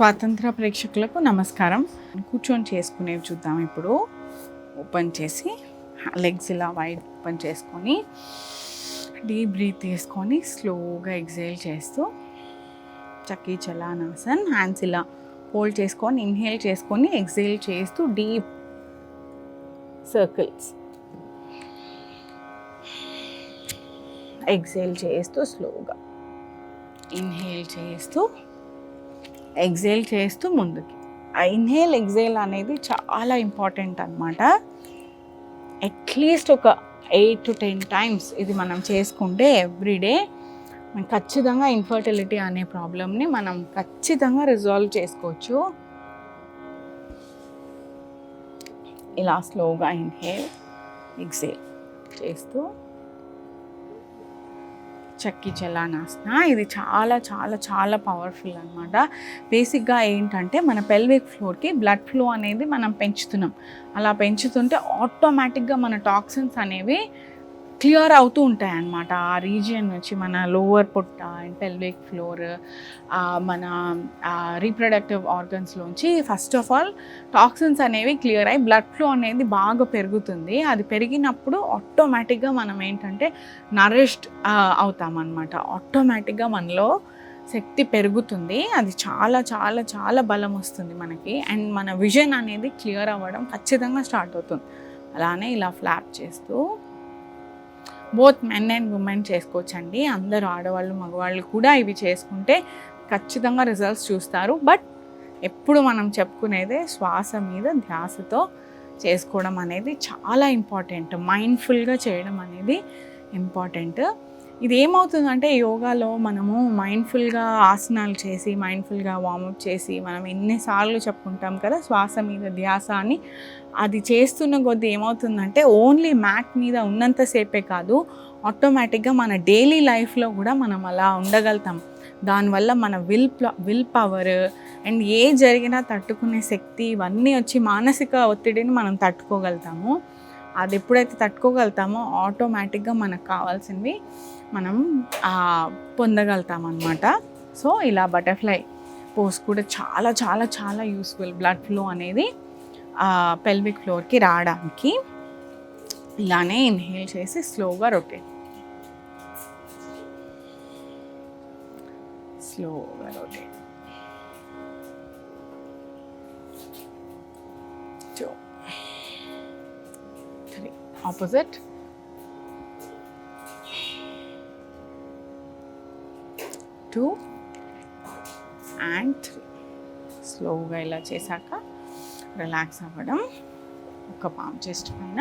స్వాతంత్ర ప్రేక్షకులకు నమస్కారం. కూర్చొని చేసుకునేవి చూద్దాం ఇప్పుడు. ఓపెన్ చేసి లెగ్స్ ఇలా వైడ్ ఓపెన్ చేసుకొని డీప్ బ్రీత్ తీసుకొని స్లోగా ఎగ్జైల్ చేస్తూ చక్కీ చలానాసన్ హ్యాండ్స్ ఇలా హోల్డ్ చేసుకొని ఇన్హేల్ చేసుకొని ఎగ్జైల్ చేస్తూ డీప్ సర్కిల్స్. ఎగ్జైల్ చేస్తూ స్లోగా ఇన్హేల్ చేస్తూ ఎగ్జైల్ చేస్తూ ముందుకి. ఇన్హేల్ ఎగ్జైల్ అనేది చాలా ఇంపార్టెంట్ అనమాట అట్లీస్ట్ ఒక ఎయిట్ టు టెన్ టైమ్స్ ఇది మనం చేసుకుంటే ఎవ్రీడే మనం ఖచ్చితంగా ఇన్ఫర్టిలిటీ అనే ప్రాబ్లమ్ని మనం ఖచ్చితంగా రిజాల్వ్ చేసుకోవచ్చు. ఇలా స్లోగా ఇన్హేల్ ఎగ్జేల్ చేస్తూ చక్కి జలానాసన ఇది చాలా చాలా చాలా పవర్ఫుల్ అనమాట బేసిక్గా ఏంటంటే మన పెల్విక్ ఫ్లోర్కి బ్లడ్ ఫ్లో అనేది మనం పెంచుతున్నాం. అలా పెంచుతుంటే ఆటోమేటిక్గా మన టాక్సిన్స్ అనేవి క్లియర్ అవుతూ ఉంటాయి అన్నమాట. ఆ రీజియన్ నుంచి మన లోవర్ పొట్ట అండ్ పెల్విక్ ఫ్లోర్ మన రీప్రొడక్టివ్ ఆర్గన్స్లోంచి ఫస్ట్ ఆఫ్ ఆల్ టాక్సిన్స్ అనేవి క్లియర్ అయ్యి బ్లడ్ ఫ్లో అనేది బాగా పెరుగుతుంది. అది పెరిగినప్పుడు ఆటోమేటిక్గా మనం ఏంటంటే నరిష్డ్ అవుతామన్నమాట ఆటోమేటిక్గా మనలో శక్తి పెరుగుతుంది. అది చాలా చాలా చాలా బలం వస్తుంది మనకి. అండ్ మన విజన్ అనేది క్లియర్ అవ్వడం ఖచ్చితంగా స్టార్ట్ అవుతుంది. అలానే ఇలా ఫ్లాప్ చేస్తూ బోత్ మెన్ అండ్ ఉమెన్ చేసుకోవచ్చండి. అందరూ ఆడవాళ్ళు మగవాళ్ళు కూడా ఇవి చేసుకుంటే ఖచ్చితంగా రిజల్ట్స్ చూస్తారు. బట్ ఎప్పుడు మనం చెప్పుకునేదే శ్వాస మీద ధ్యాసతో చేసుకోవడం అనేది చాలా ఇంపార్టెంట్. మైండ్ఫుల్గా చేయడం అనేది ఇంపార్టెంట్. ఇది ఏమవుతుందంటే యోగాలో మనము మైండ్ఫుల్గా ఆసనాలు చేసి మైండ్ఫుల్గా వార్మప్ చేసి మనం ఎన్నిసార్లు చెప్పుకుంటాం కదా శ్వాస మీద ధ్యాస అని. అది చేస్తున్న కొద్దీ ఏమవుతుందంటే ఓన్లీ మ్యాట్ మీద ఉన్నంతసేపే కాదు ఆటోమేటిక్గా మన డైలీ లైఫ్లో కూడా మనం అలా ఉండగలుగుతాం. దానివల్ల మన విల్ విల్ పవర్ అండ్ ఏ జరిగినా తట్టుకునే శక్తి ఇవన్నీ వచ్చి మానసిక ఒత్తిడిని మనం తట్టుకోగలుగుతాము. అది ఎప్పుడైతే తట్టుకోగలుగుతామో ఆటోమేటిక్గా మనకు కావాల్సినవి మనం పొందగలుగుతాం అనమాట సో ఇలా బటర్ఫ్లై పోస్ కూడా చాలా చాలా చాలా యూస్ఫుల్ బ్లడ్ ఫ్లో అనేది పెల్విక్ ఫ్లోర్కి రావడానికి ఇలానే ఇన్హేల్ చేసి స్లోగా రొటేట్ స్లోగా rotate opposite two and three స్లోగా ఇలా చేశాక రిలాక్స్ అవ్వడం. ఒక పామ్ చెస్ట్ పైన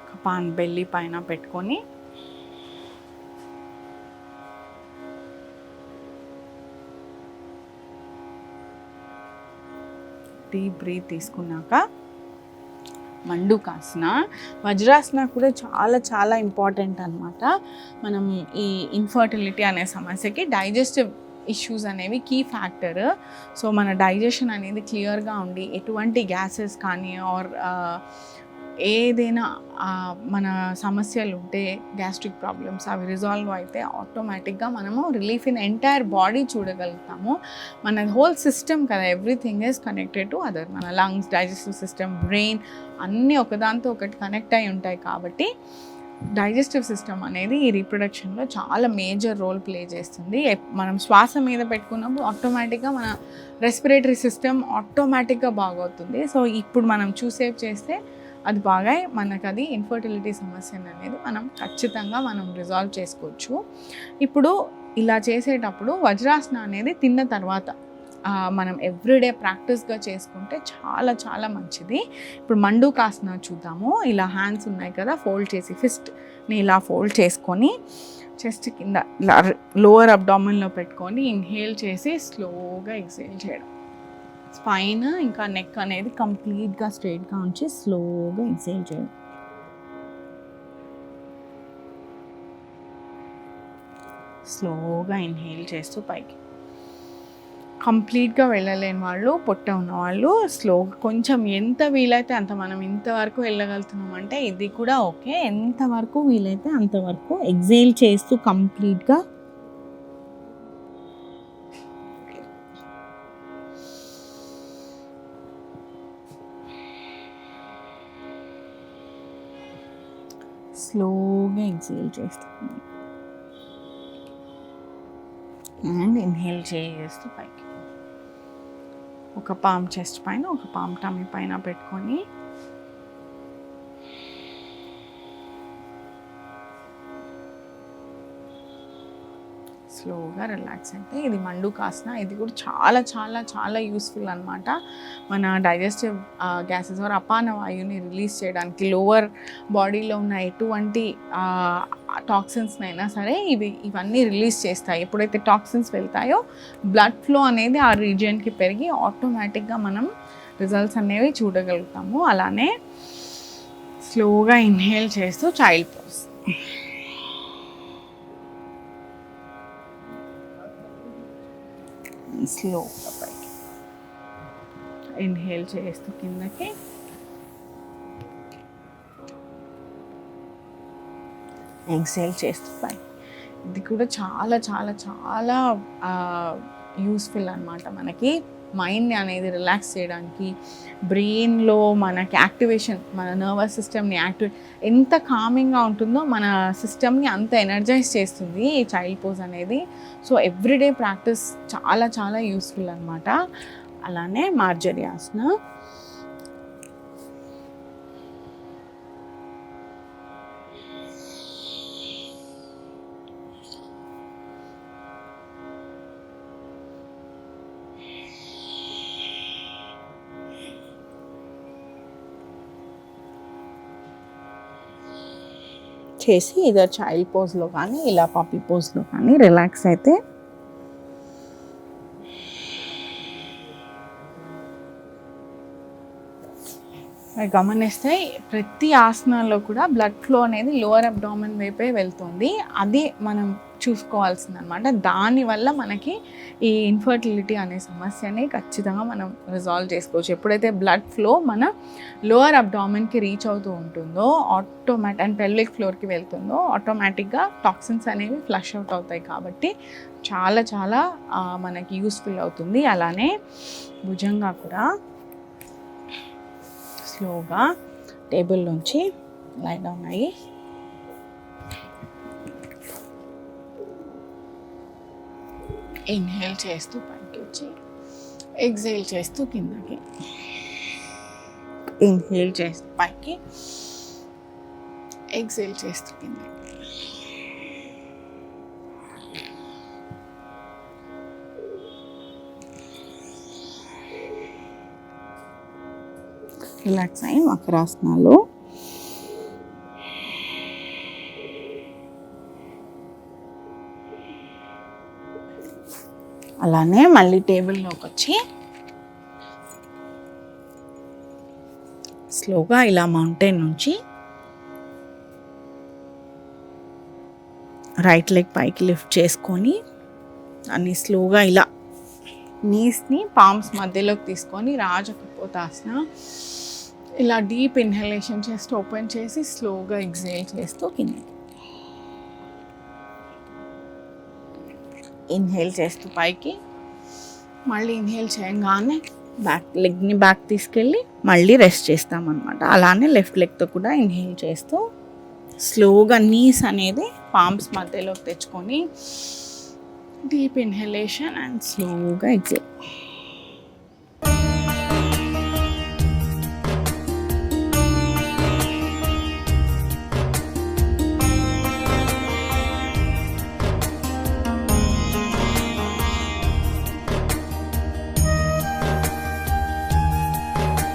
ఒక పాన్ బెల్లి పైన పెట్టుకొని డీప్ బ్రీత్ తీసుకున్నాక మండుకాసన వజ్రాసన కూడా చాలా చాలా ఇంపార్టెంట్ అనమాట మనం ఈ ఇన్ఫర్టిలిటీ అనే సమస్యకి డైజెస్టివ్ ఇష్యూస్ అనేవి కీ ఫ్యాక్టర్ సో మన డైజెషన్ అనేది క్లియర్గా ఉండి ఎటువంటి గ్యాసెస్ కానీ ఆర్ ఏదైనా మన సమస్యలు ఉంటే గ్యాస్ట్రిక్ ప్రాబ్లమ్స్ అవి రిజాల్వ్ అయితే ఆటోమేటిక్గా మనము రిలీఫ్ ఇన్ ఎంటైర్ బాడీ చూడగలుగుతాము. మన హోల్ సిస్టమ్ కదా everything is connected to other. మన లంగ్స్ డైజెస్టివ్ సిస్టమ్ బ్రెయిన్ అన్నీ ఒకదాంతో ఒకటి కనెక్ట్ అయి ఉంటాయి కాబట్టి డైజెస్టివ్ సిస్టమ్ అనేది ఈ రీప్రొడక్షన్లో చాలా మేజర్ రోల్ ప్లే చేస్తుంది. మనం శ్వాస మీద పెట్టుకున్నప్పుడు ఆటోమేటిక్గా మన రెస్పిరేటరీ సిస్టమ్ ఆటోమేటిక్గా బాగవుతుంది. సో ఇప్పుడు మనం చూసేవ్ చేస్తే అది బాగా మనకు అది ఇన్ఫర్టిలిటీ సమస్య అనేది మనం ఖచ్చితంగా మనం రిజాల్వ్ చేసుకోవచ్చు. ఇప్పుడు ఇలా చేసేటప్పుడు వజ్రాసన అనేది తిన్న తర్వాత మనం ఎవ్రీడే ప్రాక్టీస్గా చేసుకుంటే చాలా చాలా మంచిది. ఇప్పుడు మండుకాసన చూద్దాము. ఇలా హ్యాండ్స్ ఉన్నాయి కదా ఫోల్డ్ చేసి ఫిస్ట్ని ఇలా ఫోల్డ్ చేసుకొని చెస్ట్ కింద లోవర్ అబ్డామిన్లో పెట్టుకొని ఇన్హేల్ చేసి స్లోగా ఎక్సేల్ చేయడం. స్పైన్ ఇంకా నెక్ అనేది కంప్లీట్గా స్ట్రైట్గా ఉంచి స్లోగా ఎక్సైల్ చేయడం. స్లోగా ఇన్హేల్ చేస్తూ పైకి. కంప్లీట్గా వెళ్ళలేని వాళ్ళు పొట్ట ఉన్న వాళ్ళు స్లోగా కొంచెం ఎంత వీలైతే అంత మనం ఇంతవరకు వెళ్ళగలుగుతున్నాం అంటే ఇది కూడా ఓకే. ఎంతవరకు వీలైతే అంతవరకు ఎగ్జైల్ చేస్తూ కంప్లీట్గా ఎక్కువగా ఎగ్జేల్ చేస్తుంది అండ్ ఇన్హేల్ చేస్తూ పైకి. ఒక పామ్ చెస్ట్ పైన ఒక పామ్ టమ్మీ పైన పెట్టుకొని స్లోగా రిలాక్స్ అయితే ఇది మండుకాసన ఇది కూడా చాలా చాలా చాలా యూస్ఫుల్ అనమాట మన డైజెస్టివ్ గ్యాసెస్ ఆర్ అపాన వాయువుని రిలీజ్ చేయడానికి లోవర్ బాడీలో ఉన్న ఎటువంటి టాక్సిన్స్నైనా సరే ఇవి ఇవన్నీ రిలీజ్ చేస్తాయి. ఎప్పుడైతే టాక్సిన్స్ వెళ్తాయో బ్లడ్ ఫ్లో అనేది ఆ రీజియన్కి పెరిగి ఆటోమేటిక్గా మనం రిజల్ట్స్ అనేవి చూడగలుగుతాము. అలానే స్లోగా ఇన్హేల్ చేస్తూ చైల్డ్ పోస్ స్లోగా పైకి. ఇన్హేల్ చేస్తూ కిందకి. ఎక్సేల్ చేస్తూ పైకి. ఇది కూడా చాలా చాలా చాలా యూస్ఫుల్ అన్నమాట మనకి. మైండ్ అనేది రిలాక్స్ చేయడానికి బ్రెయిన్లో మనకి యాక్టివేషన్ మన నర్వస్ సిస్టమ్ని యాక్టివేట్ ఎంత కామింగ్గా ఉంటుందో మన సిస్టమ్ని అంత ఎనర్జైజ్ చేస్తుంది ఈ చైల్డ్ పోజ్ అనేది. సో ఎవ్రీడే ప్రాక్టీస్ చాలా చాలా యూస్ఫుల్ అనమాట అలానే మార్జరీ ఆసన. చేసి ఇదర్ చైల్డ్ పోజ్లో కానీ ఇలా పప్పీ పోజ్లో కానీ రిలాక్స్ అయితే గమనిస్తే ప్రతి ఆసనాల్లో కూడా బ్లడ్ ఫ్లో అనేది లోవర్ అబ్డామిన్ వైపే వెళ్తుంది. అది మనం చూసుకోవాల్సింది అనమాట దానివల్ల మనకి ఈ ఇన్ఫర్టిలిటీ అనే సమస్యని ఖచ్చితంగా మనం రిజాల్వ్ చేసుకోవచ్చు. ఎప్పుడైతే బ్లడ్ ఫ్లో మన లోవర్ అబ్డామిన్కి రీచ్ అవుతూ ఉంటుందో ఆటోమేటిక్ అండ్ పెల్విక్ ఫ్లోర్కి వెళ్తుందో ఆటోమేటిక్గా టాక్సిన్స్ అనేవి ఫ్లష్ అవుట్ అవుతాయి కాబట్టి చాలా చాలా మనకి యూస్ఫుల్ అవుతుంది. అలానే భుజంగా కూడా స్లోగా టేబుల్ నుంచి లైట్ డౌన్ అయ్యి ఇన్హేల్ చేస్తూ పైకి వచ్చి ఎగ్జైల్ చేస్తూ కిందకి. ఇన్హేల్ చేస్తూ పైకి ఎగ్జైల్ చేస్తూ కిందకి. రిలాక్స్ అయ్యి మకరాసనాలు అలానే మళ్ళీ టేబుల్లోకి వచ్చి స్లోగా ఇలా మౌంటైన్ నుంచి రైట్ లెగ్ పైకి లిఫ్ట్ చేసుకొని దాన్ని స్లోగా ఇలా నీస్ని పామ్స్ మధ్యలోకి తీసుకొని రాజకపోతాసన ఇలా డీప్ ఇన్హలేషన్ చేస్తూ ఓపెన్ చేసి స్లోగా ఎగ్జేల్ చేస్తూ కింద ఇన్హేల్ చేస్తూ పైకి మళ్ళీ ఇన్హేల్ చేయగానే బ్యాక్ లెగ్ని బ్యాక్ తీసుకెళ్ళి మళ్ళీ రెస్ట్ చేస్తామన్నమాట. అలానే లెఫ్ట్ లెగ్తో కూడా ఇన్హేల్ చేస్తూ స్లోగా నీస్ అనేది పామ్స్ మధ్యలోకి తెచ్చుకొని డీప్ ఇన్హలేషన్ అండ్ స్లోగా ఎగ్జేల్